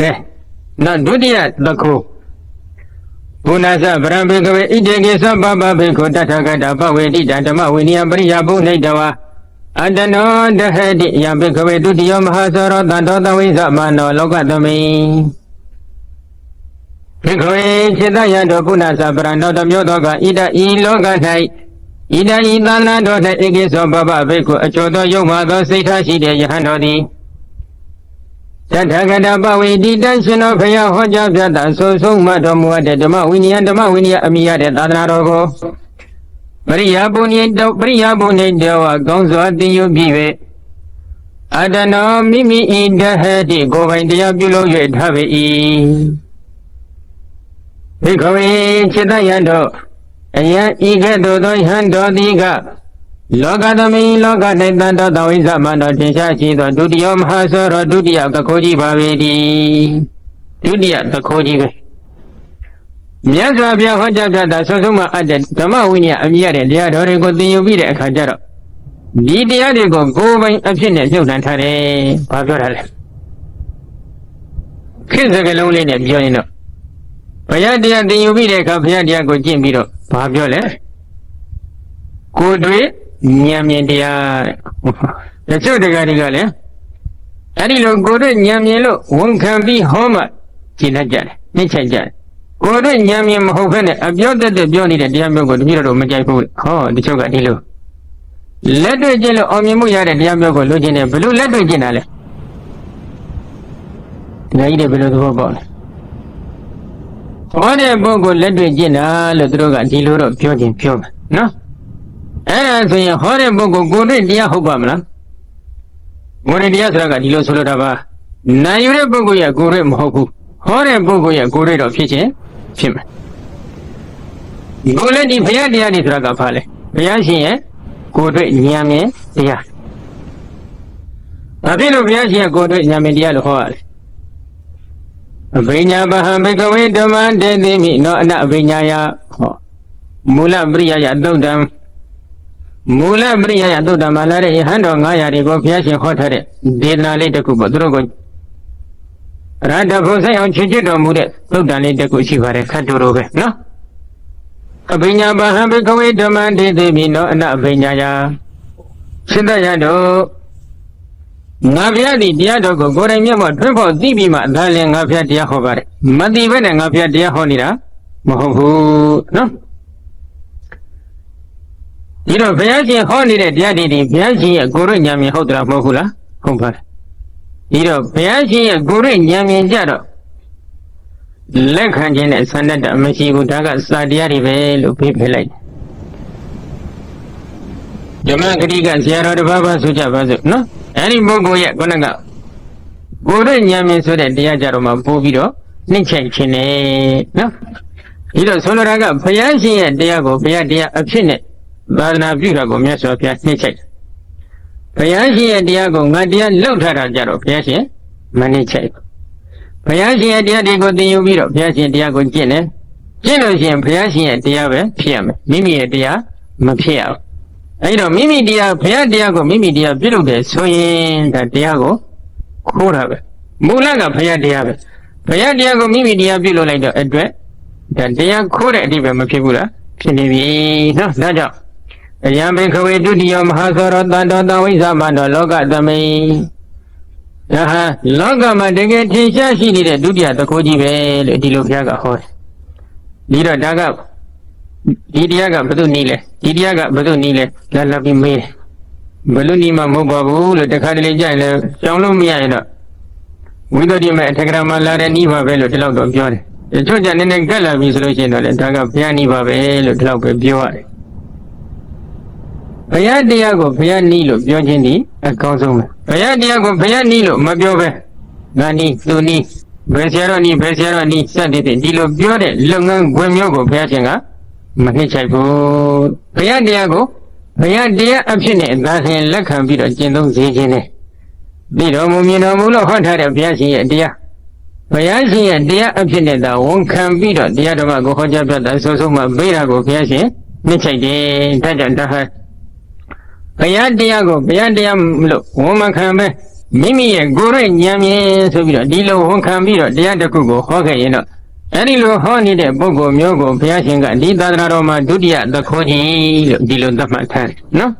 ကဲနောက်ဒုတိယသခုဘုနာသဗရံဘေကဝေဣတေကေသဗ္ဗပဘေခောတထကတာပဝေတိတဓမ္မဝိနည်းပရိယဘုနေတဝါအတနောတဟတိယဘေကဝေဒုတိယမဟာသရောတန္တောတဝိသမနောလောကသမိဘေကဝေจิตယတောဘုနာသဗရံတောတမျိုးသောကဣဒဤလောက၌ဣဒဤသန္နာတော်၌ဧကေသောဘဘဘေကုအကျော်သောယုံမှသောစိတ်ထားရှိတဲ့ယဟန်တော်သည် တထကတပဝေတိတရှင်တော်ဖရာဟောကြားပြတာဆိုဆုံးမတော်မူတဲ့ဓမ္မဝိနည်းဓမ္မဝိနည်းအမိရတဲ့သာသနာတော်ကိုပရိယာပုန်ညတောပရိယာပုန်ညတောဝကောင်းစွာသင်ယူပြီး၍အတနောမိမိဤတဟတိကိုယ်ပိုင်တရားပြုလို့၍ထားပေ၏ဘိခဝေจิตယံတို့အယံဤကဲ့သို့သောယဟန်တော်သည်က လောကသမိန်လောက၌တန်တော်တဝိဇ္ဇမန္တောထင်ရှားရှိသောဒုတိယမဟာသောရောဒုတိယသခိုးကြီးပါပေတည်းဒုတိယသခိုးကြီးပဲမြတ်စွာဘုရားဟောကြားပြတာဆုံးဆုံးမအပ်တဲ့ဓမ္မဝိနည်းအမြတ်တဲ့တရားတော်တွေကိုသင်ယူပြီးတဲ့အခါကျတော့ဒီတရားတွေကိုကိုယ်ပိုင်အဖြစ်နဲ့ပြုတ်နှံထားတယ်။ဘာပြောတာလဲ။ခေတ်စကလုံးလေးနဲ့ပြောရင်တော့ဘုရားတရားသင်ယူပြီးတဲ့အခါဘုရားတရားကိုကျင့်ပြီးတော့ဘာပြောလဲ။ကိုယ်တွေ့ ဉာဏ်မြင်တရားတဲ့တချို့တရားတွေကလည်းအဲ့ဒီလိုကိုယ်တို့ဉာဏ်မြင်လို့ဝန်ခံပြီးဟောမှကျင့်တတ်ကြတယ်နှိမ့်ချက်ကြတယ်ကိုယ်တို့ဉာဏ်မြင်မဟုတ်ဘဲနဲ့အပြောတတ်တဲ့ပြောနေတဲ့တရားမျိုးကိုတပည့်တော်မကြိုက်ဘူးဟောတချို့ကဒီလိုလက်တွေ့ကျင့်လို့အောင်မြင်မှုရတဲ့တရားမျိုးကိုလိုချင်တယ်ဘယ်လိုလက်တွေ့ကျင့်တာလဲဒီကြီးတွေဘယ်လိုသဘောပေါက်လဲဟောတဲ့ပုဂ္ဂိုလ်လက်တွေ့ကျင့်တာလို့သူတို့ကဒီလိုတော့ပြောခြင်းပြောမယ်နော် အဲ့ဒါဆိုရင်ဟောတဲ့ပုဂ္ဂိုလ်ကိုယ်တွေ့တရားဟုတ်ပါမလားကိုယ်တွေ့တရားဆိုတာကဒီလိုဆိုလိုတာပါနိုင်ယူတဲ့ပုဂ္ဂိုလ်ရဲ့ကိုယ်တွေ့မဟုတ်ဘူးဟောတဲ့ပုဂ္ဂိုလ်ရဲ့ကိုယ်တွေ့တော့ဖြစ်ခြင်းဖြစ်မယ်ကိုယ်လည်းဒီဘုရားတရားတွေဆိုတာကဘာလဲဘုရားရှင်ရဲ့ကိုယ်တွေ့ဉာဏ်မြင်တရားဘာဖြစ်လို့ဘုရားရှင်ရဲ့ကိုယ်တွေ့ဉာဏ်မြင်တရားလို့ဟောရလဲအဘိညာပဟံဘိကဝေဓမ္မတေတိမိနောအနအဘိညာယဟောမူလပရိယယသုတ်တံ မူလပရိယယသုတ်တံမှာလာတဲ့ယဟန်တော်900တွေကိုဘုရားရှင်ဟောထားတဲ့ဒေသနာလေးတစ်ခုပေါ့သူတို့ကိုရတ္တဘုဆိုင်အောင်ချစ်ချစ်တော်မူတဲ့သုတ်တံလေးတစ်ခုရှိပါတယ်ခတ်တူတို့ပဲနော်အဘိညာပဟံဘိကဝေဓမ္မတေတိမိနောအနအဘိညာယစိတ္တရတို့ငါဘုရားဒီတရားတော်ကိုကိုယ်တိုင်မျက်မှောက်ထွန်းဖို့သိပြီးမှဒါလည်းငါဘုရားတရားဟောပါတယ်မသိဘဲနဲ့ငါဘုရားတရားဟောနေတာမဟုတ်ဘူးနော် ဒီတော့ဘုရားရှင်ဟောနေတဲ့တရားတွေဒီဘုရားရှင်ရဲ့ကိုယ်ရဉာဏ်မြင်ဟုတ်တယ်မဟုတ်ဘူးလားဟုတ်ပါတယ်ဒီတော့ဘုရားရှင်ရဲ့ကိုယ်ရဉာဏ်မြင်ကြတော့လက်ခံခြင်းနဲ့ဆန္ဒတမရှိဘူးဒါကစာတရားတွေပဲလို့ပြေးပြလိုက်ဓမ္မဂတိကဆရာတော်တစ်ပါးပါဆိုကြပါစို့နော်အဲ့ဒီပုဂ္ဂိုလ်ရဲ့ခုနကကိုယ်ရဉာဏ်မြင်ဆိုတဲ့တရားကြတော့မှပို့ပြီးတော့နှိမ့်ချိုက်ခြင်းနဲ့နော်ဒီတော့ဆိုလိုတာကဘုရားရှင်ရဲ့တရားကိုဘုရားတရားအဖြစ်နဲ့ သာသနာပြုတာကိုမြတ်စွာဘုရားနှိမ့်ချိုက်ဘုရားရှင်ရဲ့တရားကိုငါတရားလောက်ထားတာကြတော့ဘုရားရှင်မနှိမ့်ချိုက်ဘုရားရှင်ရဲ့တရားတွေကိုသင်ယူပြီးတော့ဘုရားရှင်တရားကိုကျင့်တယ်ကျင့်လို့ရှိရင်ဘုရားရှင်ရဲ့တရားပဲဖြစ်ရမယ်မိမိရဲ့တရားမဖြစ်ရဘူးအဲဒီတော့မိမိတရားဘုရားတရားကိုမိမိတရားပြုလုပ်တယ်ဆိုရင်ဒါတရားကိုခိုးတာပဲမူလကဘုရားတရားပဲဘုရားတရားကိုမိမိတရားပြုလုပ်လိုက်တော့အတွက်ဒါတရားခိုးတဲ့အတိပဲမဖြစ်ဘူးလားဖြစ်နေပြီနော်ဒါကြောင့် အယံဘေခဝေဒုတိယမဟာသောရတန်တော်တဝိဇ္ဇမန္တောလောကသမိန်ဒါဟာလောကမှာတကယ်ထင်ရှားရှိနေတဲ့ဒုတိယသခိုးကြီးပဲလို့ဒီလိုဘုရားကဟောတယ်ဒီတော့ဒါကဒီတရားကဘယ်သူနည်းလဲဒီတရားကဘယ်သူနည်းလဲလာလာပြီးမေးတယ်ဘယ်လိုနည်းမှမဟုတ်ပါဘူးလို့တခါတလေကြရင်လည်းကြောင်းလို့မရရင်တော့ဝိသုဒ္ဓိမဲ့အထက်ကရာမှာလာတဲ့နည်းပါပဲလို့ဒီလောက်တော့ပြောတယ်တချို့ကြနည်းနည်းကက်လာပြီဆိုလို့ရှိရင်တော့လေဒါကဘုရားနည်းပါပဲလို့ဒီလောက်ပဲပြောရတယ် ဘုရားတရားကိုဘုရားနည်းလို့ပြောခြင်းဒီအကောင်းဆုံးပဲဘုရားတရားကိုဘုရားနည်းလို့မပြောပဲငါနည်းသူနည်းဘယ်ဆရာတော်နည်းဘယ်ဆရာတော်နည်းစတဲ့ဒီလိုပြောတဲ့လုပ်ငန်းခွင်မျိုးကိုဘုရားရှင်ကမနှိမ့်ချိုက်ဘူးဘုရားတရားကိုဘုရားတရားအဖြစ်နဲ့သာခင်လက်ခံပြီးတော့ကျင့်သုံးစေခြင်းနဲ့ပြီးတော်မူမြင်တော်မူလို့ဟောထားတဲ့ဘုရားရှင်ရဲ့တရားဘုရားရှင်ရဲ့တရားအဖြစ်နဲ့သာဝန်ခံပြီးတော့တရားတော်ကိုဟောကြားပြတာဆိုဆုံးမှဘေးတာကိုဘုရားရှင်နှိမ့်ချိုက်တယ်ဒါကြောင့်ဒါဟာ ဘုရားတရားကိုဘုရားတရားမလို့ဝန်မခံပဲမိမိရဲ့ကိုယ်ရဲ့ဉာဏ်မြင်ဆိုပြီးတော့ဒီလိုဝန်ခံပြီးတော့တရားတစ်ခုကိုဟောခဲ့ရင်တော့အဲ့ဒီလိုဟောနေတဲ့ပုဂ္ဂိုလ်မျိုးကိုဘုရားရှင်ကဒီသာသနာတော်မှာဒုတိယသခိုးကြီးလို့ဒီလိုသတ်မှတ်ထားတယ်နော်